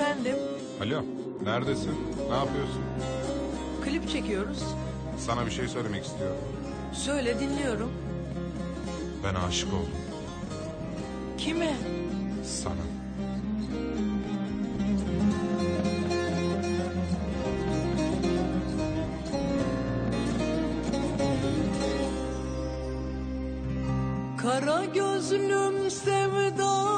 Efendim, Alo, neredesin? Ne yapıyorsun? klip çekiyoruz. Sana bir şey söylemek istiyorum. Söyle dinliyorum. Ben aşık oldum Kime? sana. Kara gözlüm sevdalanmış.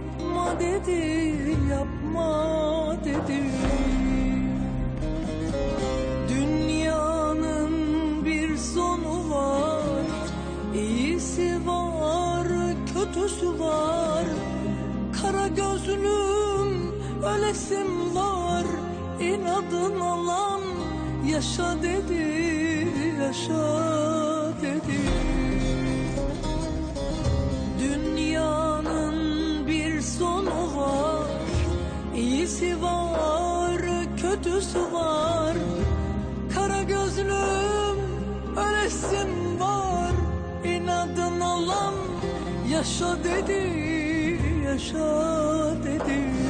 yapma dedi yapma dedi. Dünyanın bir sonu var İyisi var, kötüsü var. Kara gözlüm, ölesim var İnadın olan yaşa dedi, yaşa dedi ölesim var İnadın olan yaşa dedi, yaşa dedi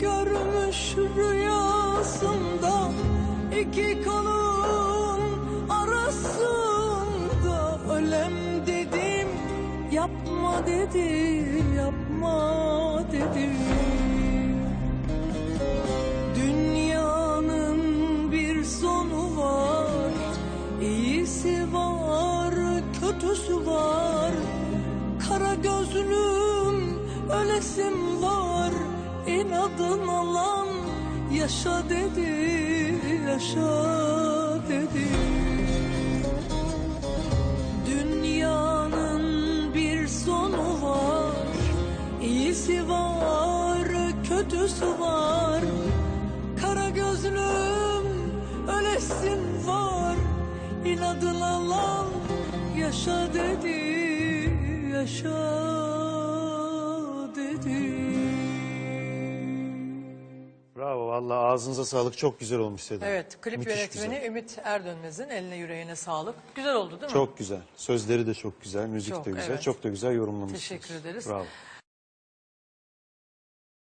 görmüş rüyasında iki kolun arasında. Ölem dedim yapma dedi yapma dedi Dünyanın bir sonu var İyisi var, kötüsü var. Kara gözlüm, ölesim var İnadın olan yaşa dedi, yaşa dedi. Dünyanın bir sonu var İyisi var, kötüsü var. Kara gözlüm, ölesim var İnadın alan yaşa dedi, yaşa dedi Vallahi ağzınıza sağlık çok güzel olmuş Seda. Evet, klip Müthiş yönetmeni güzel. Ümit Erdönmez'in eline yüreğine sağlık. Güzel oldu değil mi? Çok güzel. Sözleri de çok güzel, müzik Çok, de güzel. evet. Çok da güzel yorumlamışsınız. Teşekkür ederiz. Bravo.